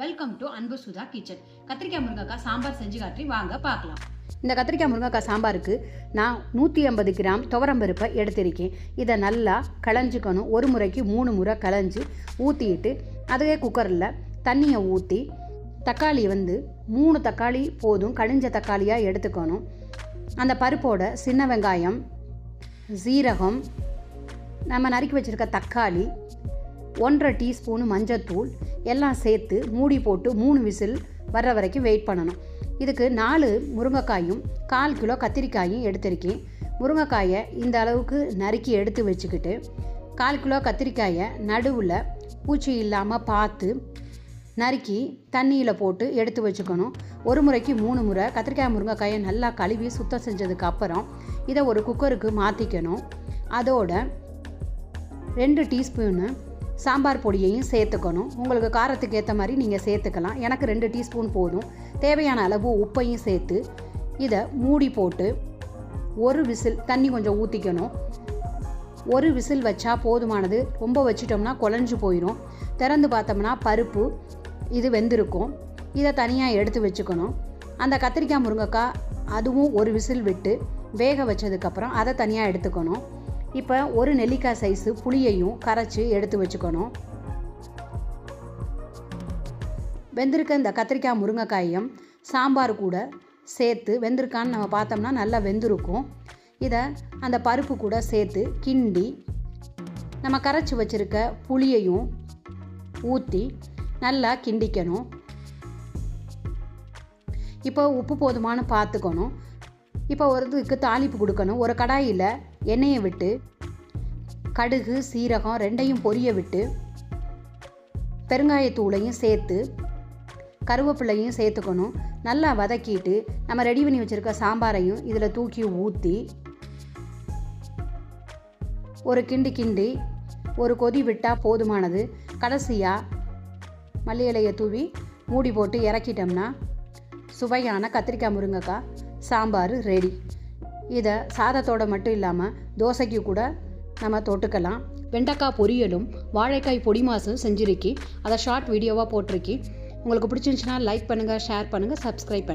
Welcome to அன்பு Sudha kitchen கத்திரிக்காய் முருங்கைக்காய் சாம்பார் செஞ்சு காட்டி வாங்க பார்க்கலாம். இந்த கத்திரிக்காய் முருங்கைக்காய் சாம்பாருக்கு நான் நூற்றி ஐம்பது கிராம் துவரம்பருப்பை எடுத்திருக்கேன். இதை நல்லா களைஞ்சிக்கணும். ஒரு முறைக்கு மூணு முறை களைஞ்சி ஊற்றிட்டு அதுவே குக்கரில் தண்ணியை ஊற்றி தக்காளி வந்து மூணு தக்காளி போதும் கழிஞ்ச தக்காளியாக எடுத்துக்கணும். அந்த பருப்போட சின்ன வெங்காயம் சீரகம் நம்ம நறுக்கி வச்சுருக்க தக்காளி ஒன்றரை டீஸ்பூனு மஞ்சத்தூள் எல்லாம் சேர்த்து மூடி போட்டு மூணு விசில் வர்ற வரைக்கும் வெயிட் பண்ணணும். இதுக்கு நாலு முருங்கைக்காயும் கால் கிலோ கத்திரிக்காயும் எடுத்திருக்கேன். முருங்கைக்காயை இந்த அளவுக்கு நறுக்கி எடுத்து வச்சுக்கிட்டு கால் கிலோ கத்திரிக்காயை நடுவில் பூச்சி இல்லாமல் பார்த்து நறுக்கி தண்ணியில் போட்டு எடுத்து வச்சுக்கணும். ஒரு முறைக்கு மூணு முறை கத்திரிக்காய் முருங்கைக்காயை நல்லா கழுவி சுத்தம் செஞ்சதுக்கு அப்புறம் இதை ஒரு குக்கருக்கு மாற்றிக்கணும் அதோட ரெண்டு டீஸ்பூனு சாம்பார் பொடியையும் சேர்த்துக்கணும். உங்களுக்கு காரத்துக்கு ஏற்ற மாதிரி நீங்கள் சேர்த்துக்கலாம். எனக்கு ரெண்டு டீஸ்பூன் போதும். தேவையான அளவு உப்பையும் சேர்த்து இதை மூடி போட்டு ஒரு விசில் தண்ணி கொஞ்சம் ஊற்றிக்கணும் ஒரு விசில் வச்சா போதுமானது. ரொம்ப வச்சிட்டோம்னா குழஞ்சு போயிடும் திறந்து பார்த்தோம்னா பருப்பு இது வெந்திருக்கும். இதை தனியாக எடுத்து வச்சுக்கணும். அந்த கத்திரிக்காய் முருங்கைக்காய் அதுவும் ஒரு விசில் விட்டு வேக வச்சதுக்கப்புறம் அதை தனியாக எடுத்துக்கணும். இப்போ ஒரு நெல்லிக்காய் சைஸு புளியையும் கரைச்சி எடுத்து வச்சுக்கணும். வெந்திருக்க இந்த கத்திரிக்காய் முருங்கைக்காயும் சாம்பார் கூட சேர்த்து வெந்திருக்கான்னு நம்ம பார்த்தோம்னா நல்லா வெந்திருக்கும். இதை அந்த பருப்பு கூட சேர்த்து கிண்டி நம்ம கரைச்சி வச்சுருக்க புளியையும் ஊற்றி நல்லா கிண்டிக்கணும். இப்போ உப்பு போதுமானு பார்த்துக்கணும். இப்போ ஒரு இதுக்கு தாளிப்பு கொடுக்கணும். ஒரு கடாயில் எண்ணெயை விட்டு கடுகு சீரகம் ரெண்டையும் பொரிய விட்டு பெருங்காயத்தூளையும் சேர்த்து கருவேப்பிலையும் சேர்த்துக்கணும். நல்லா வதக்கிட்டு நம்ம ரெடி பண்ணி வச்சுருக்க சாம்பாரையும் இதில் தூக்கி ஊற்றி ஒரு கிண்டி கிண்டி ஒரு கொதி விட்டால் போதுமானது. கடைசியாக மல்லி இலையை தூவி மூடி போட்டு இறக்கிட்டோம்னா சுவையான கத்திரிக்காய் முருங்கைக்காய் சாம்பார் ரெடி இதை சாதத்தோட மட்டும் இல்லாமல் தோசைக்கு கூட நம்ம தொட்டுக்கலாம். வெண்டைக்காய் பொரியலும் வாழைக்காய் பொடி மாசும் செஞ்சுருக்கி. அதை ஷார்ட் வீடியோவாக போட்டிருக்கி. உங்களுக்கு பிடிச்சிருந்துச்சுன்னா லைக் பண்ணுங்கள் ஷேர் பண்ணுங்கள் சப்ஸ்கிரைப் பண்ணுங்கள்